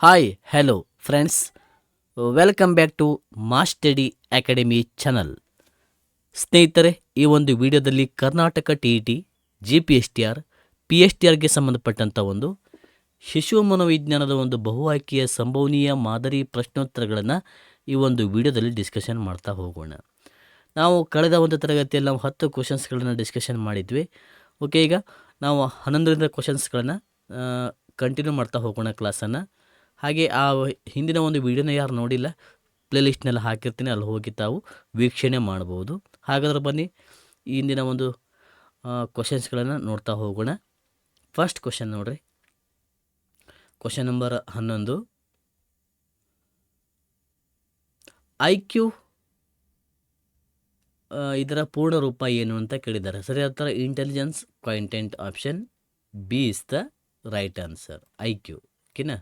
Hi hello friends welcome back to ಮಾಸ್ಟಡಿ academy channel ಸ್ನೇಹಿತರೆ, ಈ ಒಂದು ವಿಡಿಯೋದಲ್ಲಿ Karnataka T E T G P S T R P S T ಆರ್ಗೆ ಸಂಬಂಧಪಟ್ಟಂಥ ಒಂದು ಶಿಶು ಮನೋವಿಜ್ಞಾನದ ಒಂದು ಬಹು ಆಯ್ಕೆಯ ಸಂಭವನೀಯ ಮಾದರಿ ಪ್ರಶ್ನೋತ್ತರಗಳನ್ನು ಈ ಒಂದು ವಿಡಿಯೋದಲ್ಲಿ ಡಿಸ್ಕಷನ್ ಮಾಡ್ತಾ ಹೋಗೋಣ. ನಾವು ಕಳೆದ ಒಂದು ತರಗತಿಯಲ್ಲಿ ನಾವು ಹತ್ತು ಕ್ವಶನ್ಸ್ಗಳನ್ನು ಡಿಸ್ಕಷನ್ ಮಾಡಿದ್ವಿ. ಓಕೆ ಈಗ ನಾವು ಹನ್ನೊಂದರಿಂದ ಕ್ವಶನ್ಸ್ಗಳನ್ನು ಕಂಟಿನ್ಯೂ ಮಾಡ್ತಾ ಹೋಗೋಣ ಕ್ಲಾಸನ್ನು ಹಾಗೆ ಆ ಹಿಂದಿನ ಒಂದು ವೀಡಿಯೋನ ಯಾರು ನೋಡಿಲ್ಲ ಪ್ಲೇಲಿಸ್ಟ್ನೆಲ್ಲ ಹಾಕಿರ್ತೀನಿ, ಅಲ್ಲಿ ಹೋಗಿ ತಾವು ವೀಕ್ಷಣೆ ಮಾಡ್ಬೋದು. ಹಾಗಾದ್ರೆ ಬನ್ನಿ ಇಂದಿನ ಒಂದು ಕ್ವಶನ್ಸ್ಗಳನ್ನು ನೋಡ್ತಾ ಹೋಗೋಣ. ಫಸ್ಟ್ ಕ್ವಶನ್ ನೋಡ್ರಿ. ಕ್ವಶನ್ ನಂಬರ್ ಹನ್ನೊಂದು. ಐ ಕ್ಯೂ ಇದರ ಪೂರ್ಣ ರೂಪ ಏನು ಅಂತ ಕೇಳಿದ್ದಾರೆ. ಸರಿಯಾದ ಥರ intelligence quotient option B is the right answer I Q ಓಕೆನಾ?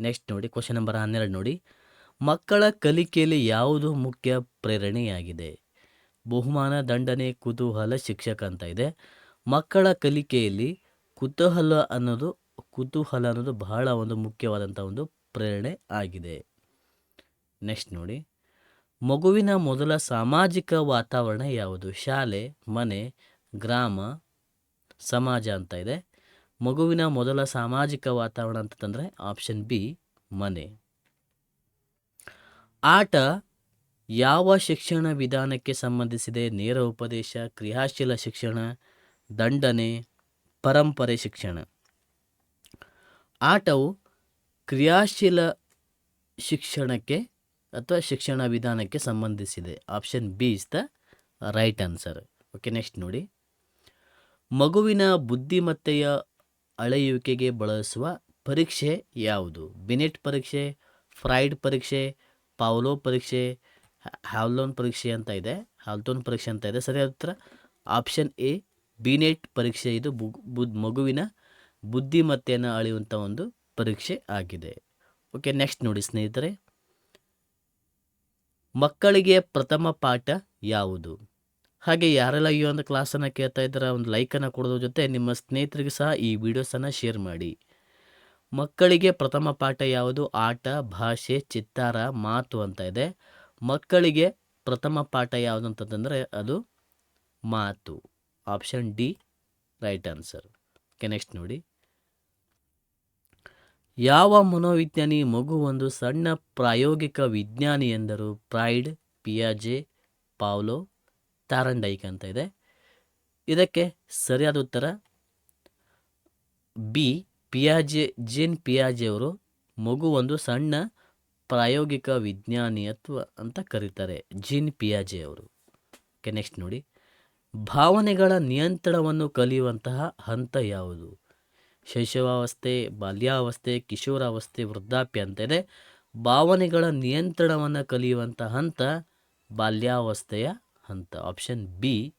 ನೆಕ್ಸ್ಟ್ ನೋಡಿ ಕ್ವಶನ್ ನಂಬರ್ ಹನ್ನೆರಡು ನೋಡಿ. ಮಕ್ಕಳ ಕಲಿಕೆಯಲ್ಲಿ ಯಾವುದು ಮುಖ್ಯ ಪ್ರೇರಣೆಯಾಗಿದೆ? ಬಹುಮಾನ, ದಂಡನೆ, ಕುತೂಹಲ, ಶಿಕ್ಷಕ ಅಂತ ಇದೆ. ಮಕ್ಕಳ ಕಲಿಕೆಯಲ್ಲಿ ಕುತೂಹಲ ಅನ್ನೋದು ಕುತೂಹಲ ಅನ್ನೋದು ಬಹಳ ಒಂದು ಮುಖ್ಯವಾದಂಥ ಒಂದು ಪ್ರೇರಣೆ ಆಗಿದೆ. ನೆಕ್ಸ್ಟ್ ನೋಡಿ. ಮಗುವಿನ ಮೊದಲ ಸಾಮಾಜಿಕ ವಾತಾವರಣ ಯಾವುದು? ಶಾಲೆ, ಮನೆ, ಗ್ರಾಮ, ಸಮಾಜ ಅಂತ ಇದೆ. ಮಗುವಿನ ಮೊದಲ ಸಾಮಾಜಿಕ ವಾತಾವರಣ ಅಂತಂದರೆ ಆಪ್ಷನ್ ಬಿ ಮನೆ. ಆಟ ಯಾವ ಶಿಕ್ಷಣ ವಿಧಾನಕ್ಕೆ ಸಂಬಂಧಿಸಿದೆ? ನೇರ ಉಪದೇಶ, ಕ್ರಿಯಾಶೀಲ ಶಿಕ್ಷಣ, ದಂಡನೆ, ಪರಂಪರೆ ಶಿಕ್ಷಣ. ಆಟವು ಕ್ರಿಯಾಶೀಲ ಶಿಕ್ಷಣಕ್ಕೆ ಅಥವಾ ಶಿಕ್ಷಣ ವಿಧಾನಕ್ಕೆ ಸಂಬಂಧಿಸಿದೆ. Option B is the right answer okay next ನೋಡಿ. ಮಗುವಿನ ಬುದ್ಧಿಮತ್ತೆಯ ಅಳೆಯುವಿಕೆಗೆ ಬಳಸುವ ಪರೀಕ್ಷೆ ಯಾವುದು? ಬಿನೆಟ್ ಪರೀಕ್ಷೆ, ಫ್ರೈಡ್ ಪರೀಕ್ಷೆ, ಪಾವ್ಲೋ ಪರೀಕ್ಷೆ ಹ್ಯಾವ್ಲೋನ್ ಪರೀಕ್ಷೆ ಅಂತ ಇದೆ. ಹಾಲ್ತೋನ್ ಪರೀಕ್ಷೆ ಅಂತ ಇದೆ. ಸರಿಯಾದ ಉತ್ತರ ಆಪ್ಷನ್ ಎ, ಬಿನೆಟ್ ಪರೀಕ್ಷೆ. ಇದು ಬುದ್ ಮಗುವಿನ ಬುದ್ಧಿಮತ್ತೆಯನ್ನು ಅಳೆಯುವಂಥ ಒಂದು ಪರೀಕ್ಷೆ ಆಗಿದೆ. ಓಕೆ, ನೆಕ್ಸ್ಟ್ ನೋಡಿ ಸ್ನೇಹಿತರೆ. ಮಕ್ಕಳಿಗೆ ಪ್ರಥಮ ಪಾಠ ಯಾವುದು? ಹಾಗೆ ಯಾರೆಲ್ಲ ಈ ಒಂದು ಕ್ಲಾಸನ್ನು ಕೇಳ್ತಾ ಇದ್ದಾರ, ಒಂದು ಲೈಕನ್ನು ಕೊಡೋದ್ರ ಜೊತೆ ನಿಮ್ಮ ಸ್ನೇಹಿತರಿಗೆ ಸಹ ಈ ವಿಡಿಯೋಸನ್ನು ಶೇರ್ ಮಾಡಿ. ಮಕ್ಕಳಿಗೆ ಪ್ರಥಮ ಪಾಠ ಯಾವುದು? ಆಟ, ಭಾಷೆ, ಚಿತ್ತಾರ, ಮಾತು ಅಂತ ಇದೆ. ಮಕ್ಕಳಿಗೆ ಪ್ರಥಮ ಪಾಠ ಯಾವುದು ಅಂತಂದರೆ ಅದು ಮಾತು. Option D, right answer. Okay, next ನೋಡಿ. ಯಾವ ಮನೋವಿಜ್ಞಾನಿ ಮಗು ಒಂದು ಸಣ್ಣ ಪ್ರಾಯೋಗಿಕ ವಿಜ್ಞಾನಿ ಎಂದರು? ಪ್ರೈಡ್, ಪಿಯಾಜೆ, ಪಾವ್ಲೋ ತಾರಂಡೈಕ್ ಅಂತ ಇದೆ. ಇದಕ್ಕೆ ಸರಿಯಾದ ಉತ್ತರ ಬಿ. ಪಿಯಾಜೆ, ಜೇನ್ ಪಿಯಾಜೆ ಅವರು ಮಗು ಒಂದು ಸಣ್ಣ ಪ್ರಾಯೋಗಿಕ ವಿಜ್ಞಾನಿಯತ್ವ ಅಂತ ಕರೀತಾರೆ, ಜೀನ್ ಪಿಯಾಜೆ ಅವರು. ಓಕೆ, ನೆಕ್ಸ್ಟ್ ನೋಡಿ. ಭಾವನೆಗಳ ನಿಯಂತ್ರಣವನ್ನು ಕಲಿಯುವಂತಹ ಹಂತ ಯಾವುದು? ಶೈಶವಾವಸ್ಥೆ, ಬಾಲ್ಯಾವಸ್ಥೆ, ಕಿಶೋರಾವಸ್ಥೆ, ವೃದ್ಧಾಪ್ಯ ಅಂತ ಇದೆ. ಭಾವನೆಗಳ ನಿಯಂತ್ರಣವನ್ನು ಕಲಿಯುವಂಥ ಹಂತ ಬಾಲ್ಯಾವಸ್ಥೆಯ ಹಂತ option B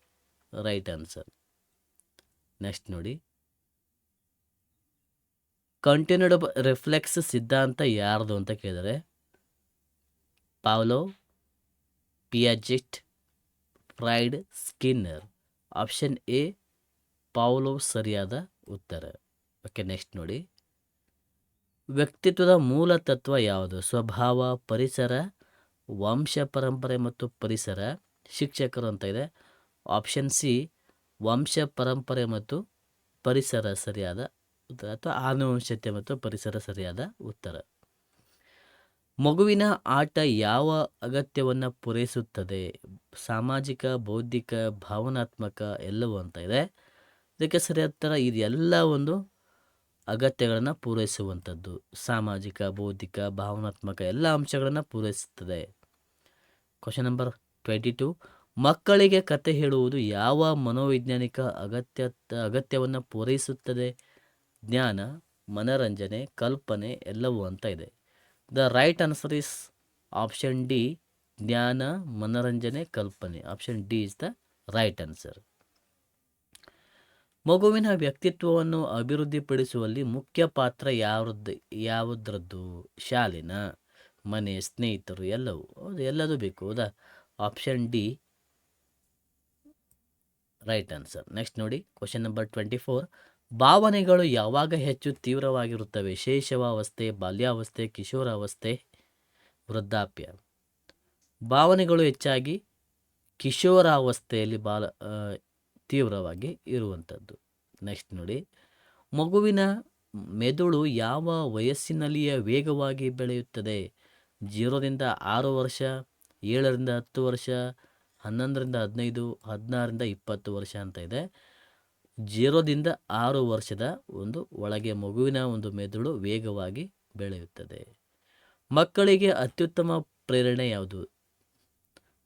right answer next ನೋಡಿ. ಕಂಟಿನ್ಯೂಡ್ ರಿಫ್ಲೆಕ್ಸ್ ಸಿದ್ಧಾಂತ ಯಾರ್ದು ಅಂತ ಕೇಳಿದರೆ Pavlov Piaget Freud Skinner option A Pavlov ಸರಿಯಾದ ಉತ್ತರ. ಓಕೆ ನೆಕ್ಸ್ಟ್ ನೋಡಿ. ವ್ಯಕ್ತಿತ್ವದ ಮೂಲ ತತ್ವ ಯಾವುದು? ಸ್ವಭಾವ, ಪರಿಸರ, ವಂಶ ಪರಂಪರೆ ಮತ್ತು ಪರಿಸರ. ಶಿಕ್ಷಕರು ಅಂತ ಇದೆ ಆಪ್ಷನ್ ಸಿ ವಂಶ, ಪರಂಪರೆ ಮತ್ತು ಪರಿಸರ ಸರಿಯಾದ ಉತ್ತರ ಅಥವಾ ಆನುವಂಶತೆ ಮತ್ತು ಪರಿಸರ ಸರಿಯಾದ ಉತ್ತರ. ಮಗುವಿನ ಆಟ ಯಾವ ಅಗತ್ಯವನ್ನು ಪೂರೈಸುತ್ತದೆ? ಸಾಮಾಜಿಕ, ಬೌದ್ಧಿಕ, ಭಾವನಾತ್ಮಕ ಎಲ್ಲವೂ ಅಂತ ಇದೆ. ಇದಕ್ಕೆ ಸರಿಯಾದ ಥರ ಇದೆಲ್ಲ ಒಂದು ಅಗತ್ಯಗಳನ್ನು ಪೂರೈಸುವಂಥದ್ದು ಸಾಮಾಜಿಕ, ಬೌದ್ಧಿಕ, ಭಾವನಾತ್ಮಕ ಎಲ್ಲ ಅಂಶಗಳನ್ನು ಪೂರೈಸುತ್ತದೆ. ಕ್ವಶನ್ ನಂಬರ್ ಟ್ವೆಂಟಿ ಟು ಮಕ್ಕಳಿಗೆ ಕತೆ ಹೇಳುವುದು ಯಾವ ಮನೋವೈಜ್ಞಾನಿಕ ಅಗತ್ಯ, ಅಗತ್ಯವನ್ನು ಪೂರೈಸುತ್ತದೆ? ಜ್ಞಾನ, ಮನರಂಜನೆ, ಕಲ್ಪನೆ ಎಲ್ಲವೂ ಅಂತ ಇದೆ. The right answer is option D ಜ್ಞಾನ, ಮನರಂಜನೆ, ಕಲ್ಪನೆ. Option D is the right answer ಮಗುವಿನ ವ್ಯಕ್ತಿತ್ವವನ್ನು ಅಭಿವೃದ್ಧಿಪಡಿಸುವಲ್ಲಿ ಮುಖ್ಯ ಪಾತ್ರ ಯಾವ್ದು ಯಾವುದ್ರದ್ದು? ಶಾಲಿನ, ಮನೆ ಸ್ನೇಹಿತರು ಎಲ್ಲವೂ ಎಲ್ಲದೂ ಬೇಕು. ಹೌದಾ option D right answer next ನೋಡಿ ಕ್ವಶನ್ ನಂಬರ್ ಟ್ವೆಂಟಿ ಫೋರ್ ಭಾವನೆಗಳು ಯಾವಾಗ ಹೆಚ್ಚು ತೀವ್ರವಾಗಿರುತ್ತವೆ? ಶೈಶವಾವಸ್ಥೆ ಬಾಲ್ಯಾವಸ್ಥೆ, ಕಿಶೋರಾವಸ್ಥೆ, ವೃದ್ಧಾಪ್ಯ. ಭಾವನೆಗಳು ಹೆಚ್ಚಾಗಿ ಕಿಶೋರಾವಸ್ಥೆಯಲ್ಲಿ ಬಾಲ ತೀವ್ರವಾಗಿ ಇರುವಂಥದ್ದು ನೆಕ್ಸ್ಟ್ ನೋಡಿ, ಮಗುವಿನ ಮೆದುಳು ಯಾವ ವಯಸ್ಸಿನಲ್ಲಿಯೇ ವೇಗವಾಗಿ ಬೆಳೆಯುತ್ತದೆ? ಜೀರೋದಿಂದ ಆರು ವರ್ಷ ಏಳರಿಂದ ಹತ್ತು ವರ್ಷ, ಹನ್ನೊಂದರಿಂದ ಹದಿನೈದು, ಹದಿನಾರರಿಂದ ಇಪ್ಪತ್ತು ವರ್ಷ ಅಂತ ಇದೆ. ಜೀರೋದಿಂದ ಆರು ವರ್ಷದ ಒಂದು ಒಳಗೆ ಮಗುವಿನ ಒಂದು ಮೆದುಳು ವೇಗವಾಗಿ ಬೆಳೆಯುತ್ತದೆ. ಮಕ್ಕಳಿಗೆ ಅತ್ಯುತ್ತಮ ಪ್ರೇರಣೆ ಯಾವುದು?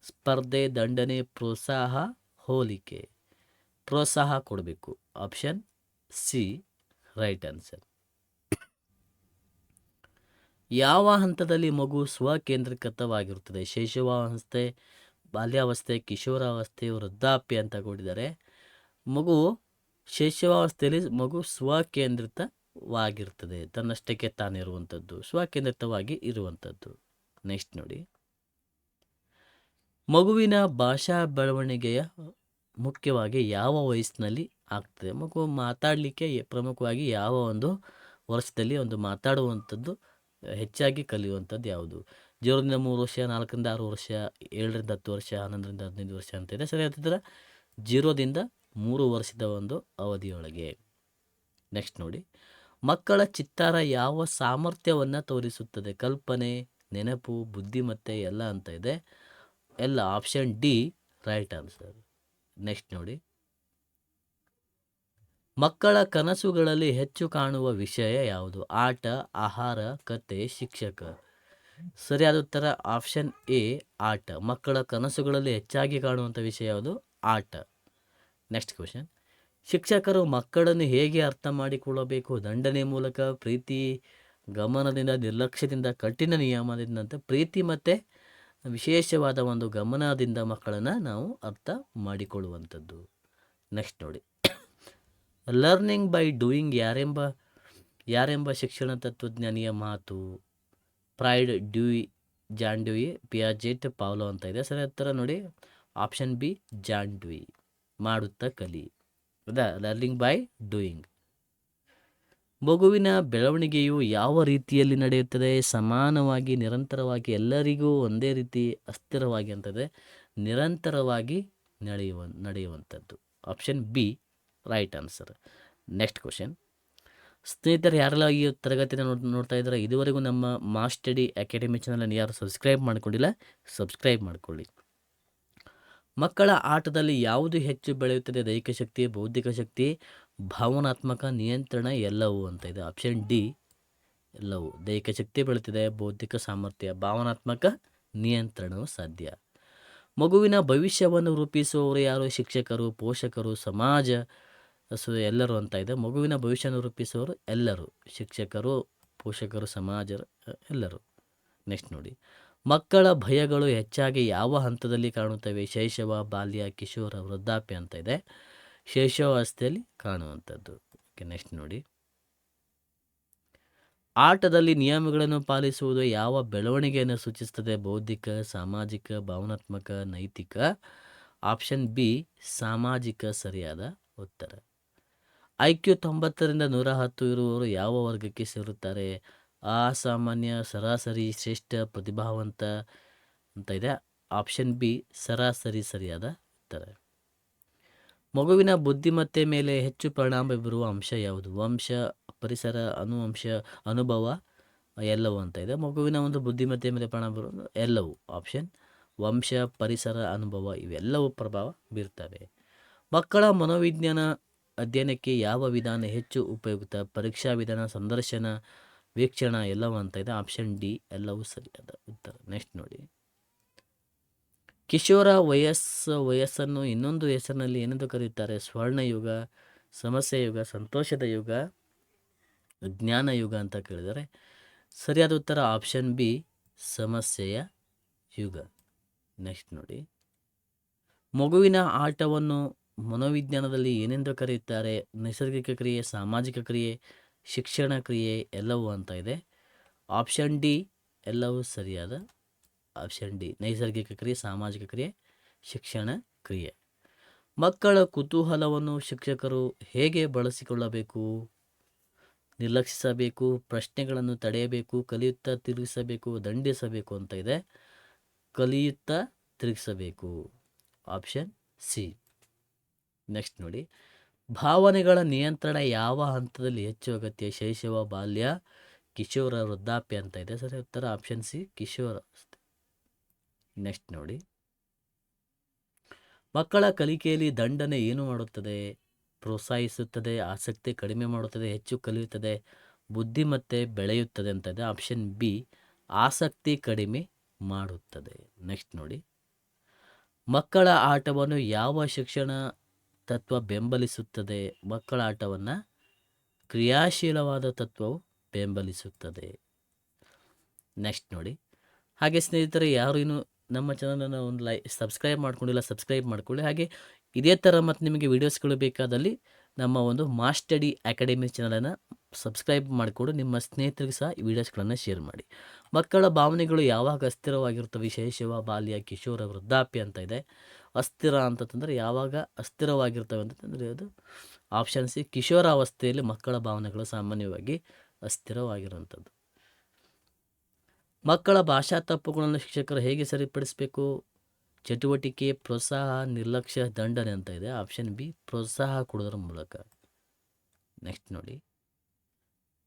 ಸ್ಪರ್ಧೆ, ದಂಡನೆ, ಪ್ರೋತ್ಸಾಹ, ಹೋಲಿಕೆ. ಪ್ರೋತ್ಸಾಹ ಕೊಡಬೇಕು. Option C, right answer. ಯಾವ ಹಂತದಲ್ಲಿ ಮಗು ಸ್ವಕೇಂದ್ರೀಕೃತವಾಗಿರುತ್ತದೆ? ಶೈಶವಾವಸ್ಥೆ ಬಾಲ್ಯಾವಸ್ಥೆ, ಕಿಶೋರಾವಸ್ಥೆ, ವೃದ್ಧಾಪ್ಯ ಅಂತ ಕೊಟ್ಟಿದ್ದಾರೆ. ಮಗು ಶೈಶವಾವಸ್ಥೆಯಲ್ಲಿ ಮಗು ಸ್ವಕೇಂದ್ರಿತವಾಗಿರ್ತದೆ ತನ್ನಷ್ಟಕ್ಕೆ ತಾನಿರುವಂಥದ್ದು ಸ್ವಕೇಂದ್ರಿತವಾಗಿ ಇರುವಂಥದ್ದು. ನೆಕ್ಸ್ಟ್ ನೋಡಿ. ಮಗುವಿನ ಭಾಷಾ ಬೆಳವಣಿಗೆಯ ಮುಖ್ಯವಾಗಿ ಯಾವ ವಯಸ್ಸಿನಲ್ಲಿ ಆಗ್ತದೆ? ಮಗು ಮಾತಾಡಲಿಕ್ಕೆ ಪ್ರಮುಖವಾಗಿ ಯಾವ ಒಂದು ವರ್ಷದಲ್ಲಿ ಒಂದು ಮಾತಾಡುವಂಥದ್ದು ಹೆಚ್ಚಾಗಿ ಕಲಿಯುವಂಥದ್ದು ಯಾವುದು? ಜೀರೋದಿಂದ ಮೂರು ವರ್ಷ, ನಾಲ್ಕರಿಂದ ಆರು ವರ್ಷ, ಏಳರಿಂದ ಹತ್ತು ವರ್ಷ, ಹನ್ನೊಂದರಿಂದ ಹದಿನೈದು ವರ್ಷ ಅಂತ ಇದೆ. ಸರಿ ಹೇಳ್ತಿದ್ರೆ ಜೀರೋದಿಂದ ಮೂರು ವರ್ಷದ ಒಂದು ಅವಧಿಯೊಳಗೆ. ನೆಕ್ಸ್ಟ್ ನೋಡಿ. ಮಕ್ಕಳ ಚಿತ್ತಾರ ಯಾವ ಸಾಮರ್ಥ್ಯವನ್ನು ತೋರಿಸುತ್ತದೆ? ಕಲ್ಪನೆ, ನೆನಪು, ಬುದ್ಧಿಮತ್ತೆ ಎಲ್ಲ ಅಂತ ಇದೆ. ಎಲ್ಲ option D, right answer. Next ನೋಡಿ. ಮಕ್ಕಳ ಕನಸುಗಳಲ್ಲಿ ಹೆಚ್ಚು ಕಾಣುವ ವಿಷಯ ಯಾವುದು? ಆಟ, ಆಹಾರ, ಕತೆ, ಶಿಕ್ಷಕ. ಸರಿಯಾದ ಉತ್ತರ ಆಪ್ಷನ್ ಎ, ಆಟ. ಮಕ್ಕಳ ಕನಸುಗಳಲ್ಲಿ ಹೆಚ್ಚಾಗಿ ಕಾಣುವಂಥ ವಿಷಯ ಯಾವುದು? ಆಟ. Next question. ಶಿಕ್ಷಕರು ಮಕ್ಕಳನ್ನು ಹೇಗೆ ಅರ್ಥ ಮಾಡಿಕೊಳ್ಳಬೇಕು? ದಂಡನೆ ಮೂಲಕ, ಪ್ರೀತಿ, ಗಮನದಿಂದ, ನಿರ್ಲಕ್ಷ್ಯದಿಂದ, ಕಠಿಣ ನಿಯಮದಿಂದ ಪ್ರೀತಿ ಮತ್ತು ವಿಶೇಷವಾದ ಒಂದು ಗಮನದಿಂದ ಮಕ್ಕಳನ್ನು ನಾವು ಅರ್ಥ ಮಾಡಿಕೊಳ್ಳುವಂಥದ್ದು. ನೆಕ್ಸ್ಟ್ ನೋಡಿ. ಲರ್ನಿಂಗ್ ಬೈ ಡೂಯಿಂಗ್ ಯಾರೆಂಬ ಯಾರೆಂಬ ಶಿಕ್ಷಣ ತತ್ವಜ್ಞಾನಿಯ ಮಾತು? Pride Dewey John Dewey Piaget Pavlov ಅಂತ ಇದೆ. ಸರಿ, ಹತ್ತಿರ ನೋಡಿ. ಆಪ್ಷನ್ ಬಿ ಜಾನ್ ಡ್ಯೂಯಿ ಮಾಡುತ್ತಾ ಕಲಿ. ಹೌದಾ ಲರ್ನಿಂಗ್ ಬೈ ಡೂಯಿಂಗ್ ಮಗುವಿನ ಬೆಳವಣಿಗೆಯು ಯಾವ ರೀತಿಯಲ್ಲಿ ನಡೆಯುತ್ತದೆ? ಸಮಾನವಾಗಿ, ನಿರಂತರವಾಗಿ, ಎಲ್ಲರಿಗೂ ಒಂದೇ ರೀತಿ ಅಸ್ಥಿರವಾಗಿ ಅಂತದೆ. ನಿರಂತರವಾಗಿ ನಡೆಯುವ, ನಡೆಯುವಂಥದ್ದು. Option B right answer. Next question. ಸ್ನೇಹಿತರು, ಯಾರೆಲ್ಲ ಈ ತರಗತಿನ ನೋಡ್, ನೋಡ್ತಾ ಇದ್ದಾರೆ, ಇದುವರೆಗೂ ನಮ್ಮ ಮಾಸ್ಟಡಿ ಅಕಾಡೆಮಿ ಚಾನಲನ್ನು ಯಾರು ಸಬ್ಸ್ಕ್ರೈಬ್ ಮಾಡಿಕೊಂಡಿಲ್ಲ, ಸಬ್ಸ್ಕ್ರೈಬ್ ಮಾಡಿಕೊಳ್ಳಿ. ಮಕ್ಕಳ ಆಟದಲ್ಲಿ ಯಾವುದು ಹೆಚ್ಚು ಬೆಳೆಯುತ್ತದೆ, ದೈಹಿಕ ಶಕ್ತಿ, ಬೌದ್ಧಿಕ ಶಕ್ತಿ, ಭಾವನಾತ್ಮಕ ನಿಯಂತ್ರಣ, ಎಲ್ಲವೂ ಅಂತ ಇದೆ. ಆಪ್ಷನ್ ಡಿ, ಎಲ್ಲವೂ. ದೈಹಿಕ ಶಕ್ತಿ ಬೆಳೆಯುತ್ತಿದೆ, ಬೌದ್ಧಿಕ ಸಾಮರ್ಥ್ಯ, ಭಾವನಾತ್ಮಕ ನಿಯಂತ್ರಣವು ಸಾಧ್ಯ. ಮಗುವಿನ ಭವಿಷ್ಯವನ್ನು ರೂಪಿಸುವವರು ಯಾರು? ಶಿಕ್ಷಕರು, ಪೋಷಕರು, ಸಮಾಜ ಸೊ ಎಲ್ಲರೂ ಅಂತ ಇದೆ. ಮಗುವಿನ ಭವಿಷ್ಯವನ್ನು ರೂಪಿಸುವವರು ಎಲ್ಲರೂ, ಶಿಕ್ಷಕರು, ಪೋಷಕರು ಸಮಾಜ ಎಲ್ಲರೂ. ನೆಕ್ಸ್ಟ್ ನೋಡಿ. ಮಕ್ಕಳ ಭಯಗಳು ಹೆಚ್ಚಾಗಿ ಯಾವ ಹಂತದಲ್ಲಿ ಕಾಣುತ್ತವೆ? ಶೈಶವ, ಬಾಲ್ಯ, ಕಿಶೋರ, ವೃದ್ಧಾಪ್ಯ ಅಂತ ಇದೆ. ಶೈಶವಾವಸ್ಥೆಯಲ್ಲಿ ಕಾಣುವಂಥದ್ದು. ಓಕೆ, ನೆಕ್ಸ್ಟ್ ನೋಡಿ. ಆಟದಲ್ಲಿ ನಿಯಮಗಳನ್ನು ಪಾಲಿಸುವುದು ಯಾವ ಬೆಳವಣಿಗೆಯನ್ನು ಸೂಚಿಸುತ್ತದೆ? ಬೌದ್ಧಿಕ, ಸಾಮಾಜಿಕ, ಭಾವನಾತ್ಮಕ, ನೈತಿಕ? ಆಪ್ಷನ್ ಬಿ, ಸಾಮಾಜಿಕ ಸರಿಯಾದ ಉತ್ತರ. ಐ ಕ್ಯೂ ತೊಂಬತ್ತರಿಂದ ನೂರ ಹತ್ತು ಇರುವವರು ಯಾವ ವರ್ಗಕ್ಕೆ ಸೇರುತ್ತಾರೆ? ಅಸಾಮಾನ್ಯ ಸರಾಸರಿ, ಶ್ರೇಷ್ಠ, ಪ್ರತಿಭಾವಂತ ಅಂತ ಇದೆ. ಆಪ್ಷನ್ ಬಿ, ಸರಾಸರಿ ಸರಿಯಾದ ಉತ್ತರ. ಮಗುವಿನ ಬುದ್ಧಿಮತ್ತೆ ಮೇಲೆ ಹೆಚ್ಚು ಪರಿಣಾಮ ಬೀರುವ ಅಂಶ ಯಾವುದು? ವಂಶ, ಪರಿಸರ, ಅನುವಂಶ, ಅನುಭವ, ಎಲ್ಲವೂ ಅಂತ ಇದೆ. ಮಗುವಿನ ಒಂದು ಬುದ್ಧಿಮತ್ತೆ ಮೇಲೆ ಪರಿಣಾಮ ಬೀರುವ ಎಲ್ಲವೂ. ಆಪ್ಷನ್, ವಂಶ, ಪರಿಸರ, ಅನುಭವ ಇವೆಲ್ಲವೂ ಪ್ರಭಾವ ಬೀರ್ತವೆ. ಮಕ್ಕಳ ಮನೋವಿಜ್ಞಾನ ಅಧ್ಯಯನಕ್ಕೆ ಯಾವ ವಿಧಾನ ಹೆಚ್ಚು ಉಪಯುಕ್ತ? ಪರೀಕ್ಷಾ ವಿಧಾನ, ಸಂದರ್ಶನ, ವೀಕ್ಷಣ ಎಲ್ಲವೂ ಅಂತ ಇದೆ. ಆಪ್ಷನ್ ಡಿ ಎಲ್ಲವೂ ಸರಿಯಾದ ಉತ್ತರ. ನೆಕ್ಸ್ಟ್ ನೋಡಿ. ಕಿಶೋರ ವಯಸ್ಸ, ವಯಸ್ಸನ್ನು ಇನ್ನೊಂದು ಹೆಸರಿನಲ್ಲಿ ಏನೆಂದು ಕರೆಯುತ್ತಾರೆ? ಸ್ವರ್ಣಯುಗ ಸಮಸ್ಯೆ ಯುಗ, ಸಂತೋಷದ ಯುಗ, ಜ್ಞಾನ ಯುಗ ಅಂತ ಕೇಳಿದರೆ ಸರಿಯಾದ ಉತ್ತರ ಆಪ್ಷನ್ ಬಿ, ಸಮಸ್ಯೆಯ ಯುಗ. ನೆಕ್ಸ್ಟ್ ನೋಡಿ. ಮಗುವಿನ ಆಟವನ್ನು ಮನೋವಿಜ್ಞಾನದಲ್ಲಿ ಏನೆಂದು ಕರೆಯುತ್ತಾರೆ? ನೈಸರ್ಗಿಕ ಕ್ರಿಯೆ, ಸಾಮಾಜಿಕ ಕ್ರಿಯೆ, ಶಿಕ್ಷಣ ಕ್ರಿಯೆ ಎಲ್ಲವೂ ಅಂತ ಇದೆ. ಆಪ್ಷನ್ ಡಿ ಎಲ್ಲವೂ ಸರಿಯಾದ ಆಪ್ಷನ್ ಡಿ. ನೈಸರ್ಗಿಕ ಕ್ರಿಯೆ, ಸಾಮಾಜಿಕ ಕ್ರಿಯೆ, ಶಿಕ್ಷಣ ಕ್ರಿಯೆ. ಮಕ್ಕಳ ಕುತೂಹಲವನ್ನು ಶಿಕ್ಷಕರು ಹೇಗೆ ಬಳಸಿಕೊಳ್ಳಬೇಕು? ನಿರ್ಲಕ್ಷಿಸಬೇಕು, ಪ್ರಶ್ನೆಗಳನ್ನು ತಡೆಯಬೇಕು, ಕಲಿಯುತ್ತಾ ತಿರುಗಿಸಬೇಕು, ದಂಡಿಸಬೇಕು ಅಂತ ಇದೆ. ಕಲಿಯುತ್ತಾ ತಿರುಗಿಸಬೇಕು. Option C. ನೆಕ್ಸ್ಟ್ ನೋಡಿ. ಭಾವನೆಗಳ ನಿಯಂತ್ರಣ ಯಾವ ಹಂತದಲ್ಲಿ ಹೆಚ್ಚು ಅಗತ್ಯ? ಶೈಶವ, ಬಾಲ್ಯ, ಕಿಶೋರ, ವೃದ್ಧಾಪ್ಯ ಅಂತ ಇದೆ. ಸರಿ, ಉತ್ತರ ಆಪ್ಷನ್ ಸಿ ಕಿಶೋರ ನೆಕ್ಸ್ಟ್ ನೋಡಿ. ಮಕ್ಕಳ ಕಲಿಕೆಯಲ್ಲಿ ದಂಡನೆ ಏನು ಮಾಡುತ್ತದೆ? ಪ್ರೋತ್ಸಾಹಿಸುತ್ತದೆ, ಆಸಕ್ತಿ ಕಡಿಮೆ ಮಾಡುತ್ತದೆ, ಹೆಚ್ಚು ಕಲಿಯುತ್ತದೆ, ಬುದ್ಧಿಮತ್ತೆ ಬೆಳೆಯುತ್ತದೆ ಅಂತ ಇದೆ. ಆಪ್ಷನ್ ಬಿ ಆಸಕ್ತಿ ಕಡಿಮೆ ಮಾಡುತ್ತದೆ. ನೆಕ್ಸ್ಟ್ ನೋಡಿ. ಮಕ್ಕಳ ಆಟವನ್ನು ಯಾವ ಶಿಕ್ಷಣ ತತ್ವ ಬೆಂಬಲಿಸುತ್ತದೆ. ಮಕ್ಕಳ ಆಟವನ್ನು ಕ್ರಿಯಾಶೀಲವಾದ ತತ್ವವು ಬೆಂಬಲಿಸುತ್ತದೆ. ನೆಕ್ಸ್ಟ್ ನೋಡಿ. ಹಾಗೆ ಸ್ನೇಹಿತರೆ, ಯಾರು ಇನ್ನು ನಮ್ಮ ಚಾನಲನ್ನು ಒಂದು ಲೈ ಸಬ್ಸ್ಕ್ರೈಬ್ ಮಾಡ್ಕೊಂಡಿಲ್ಲ ಸಬ್ಸ್ಕ್ರೈಬ್ ಮಾಡ್ಕೊಳ್ಳಿ. ಹಾಗೆ ಇದೇ ಥರ ಮತ್ತು ನಿಮಗೆ ವೀಡಿಯೋಸ್ಗಳು ಬೇಕಾದಲ್ಲಿ ನಮ್ಮ ಒಂದು ಮಾಸ್ಟಡಿ ಅಕಾಡೆಮಿ ಚಾನಲನ್ನು ಸಬ್ಸ್ಕ್ರೈಬ್ ಮಾಡಿಕೊಂಡು ನಿಮ್ಮ ಸ್ನೇಹಿತರಿಗೆ ಸಹ ಈ ವಿಡಿಯೋಸ್ಗಳನ್ನು ಶೇರ್ ಮಾಡಿ. ಮಕ್ಕಳ ಭಾವನೆಗಳು ಯಾವಾಗ ಅಸ್ಥಿರವಾಗಿರುತ್ತವೆ? ಶೈಶವ ಬಾಲ್ಯ, ಕಿಶೋರ, ವೃದ್ಧಾಪ್ಯ ಅಂತ ಇದೆ. ಅಸ್ಥಿರ ಅಂತಂದರೆ ಯಾವಾಗ ಅಸ್ಥಿರವಾಗಿರ್ತವೆ ಅಂತಂದರೆ ಅದು ಆಪ್ಷನ್ ಸಿ ಕಿಶೋರಾವಸ್ಥೆಯಲ್ಲಿ ಮಕ್ಕಳ ಭಾವನೆಗಳು ಸಾಮಾನ್ಯವಾಗಿ ಅಸ್ಥಿರವಾಗಿರುವಂಥದ್ದು. ಮಕ್ಕಳ ಭಾಷಾ ತಪ್ಪುಗಳನ್ನು ಶಿಕ್ಷಕರು ಹೇಗೆ ಸರಿಪಡಿಸಬೇಕು? ಚಟುವಟಿಕೆ, ಪ್ರೋತ್ಸಾಹ, ನಿರ್ಲಕ್ಷ್ಯ, ದಂಡನೆ ಅಂತ ಇದೆ. ಆಪ್ಷನ್ ಬಿ ಪ್ರೋತ್ಸಾಹ ಕೊಡೋದ್ರ ಮೂಲಕ. ನೆಕ್ಸ್ಟ್ ನೋಡಿ.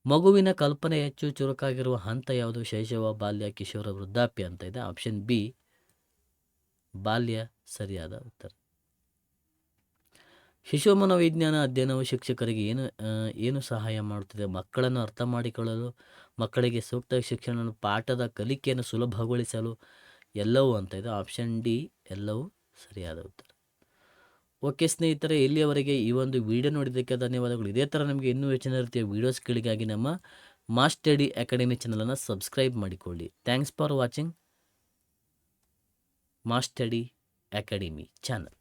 ಮಗುವಿನ ಕಲ್ಪನೆ ಹೆಚ್ಚು ಚುರುಕಾಗಿರುವ ಹಂತ ಯಾವುದು? ಶೈಶವ, ಬಾಲ್ಯ, ಕಿಶೋರ, ವೃದ್ಧಾಪ್ಯ ಅಂತ ಇದೆ. ಆಪ್ಷನ್ ಬಿ ಬಾಲ್ಯ ಸರಿಯಾದ ಉತ್ತರ. ಶಿಶು ಮನೋವಿಜ್ಞಾನ ಅಧ್ಯಯನವು ಶಿಕ್ಷಕರಿಗೆ ಏನು ಏನು ಸಹಾಯ ಮಾಡುತ್ತದೆ? ಮಕ್ಕಳನ್ನು ಅರ್ಥ ಮಾಡಿಕೊಳ್ಳಲು, ಮಕ್ಕಳಿಗೆ ಸೂಕ್ತ ಶಿಕ್ಷಣ ಪಾಠದ ಕಲಿಕೆಯನ್ನು ಸುಲಭಗೊಳಿಸಲು ಎಲ್ಲವೂ ಅಂತ ಇದೆ ಆಪ್ಷನ್ ಡಿ ಎಲ್ಲವೂ ಸರಿಯಾದ ಉತ್ತರ. ಓಕೆ ಸ್ನೇಹಿತರೆ, ಇಲ್ಲಿಯವರೆಗೆ ಈ ಒಂದು ವಿಡಿಯೋ ನೋಡಿದ್ದಕ್ಕೆ ಧನ್ಯವಾದಗಳು. ಇದೇ ಥರ ನಮಗೆ ಇನ್ನೂ ಹೆಚ್ಚಿನ ರೀತಿಯ ವೀಡಿಯೋಸ್ಗಳಿಗಾಗಿ ನಮ್ಮ ಮಾಸ್ಟಡಿ ಅಕಾಡೆಮಿ ಚಾನಲನ್ನು ಸಬ್ಸ್ಕ್ರೈಬ್ ಮಾಡಿಕೊಳ್ಳಿ. ಥ್ಯಾಂಕ್ಸ್ ಫಾರ್ ವಾಚಿಂಗ್ ಮಾಸ್ಟಡಿ ಅಕಾಡೆಮಿ ಚಾನಲ್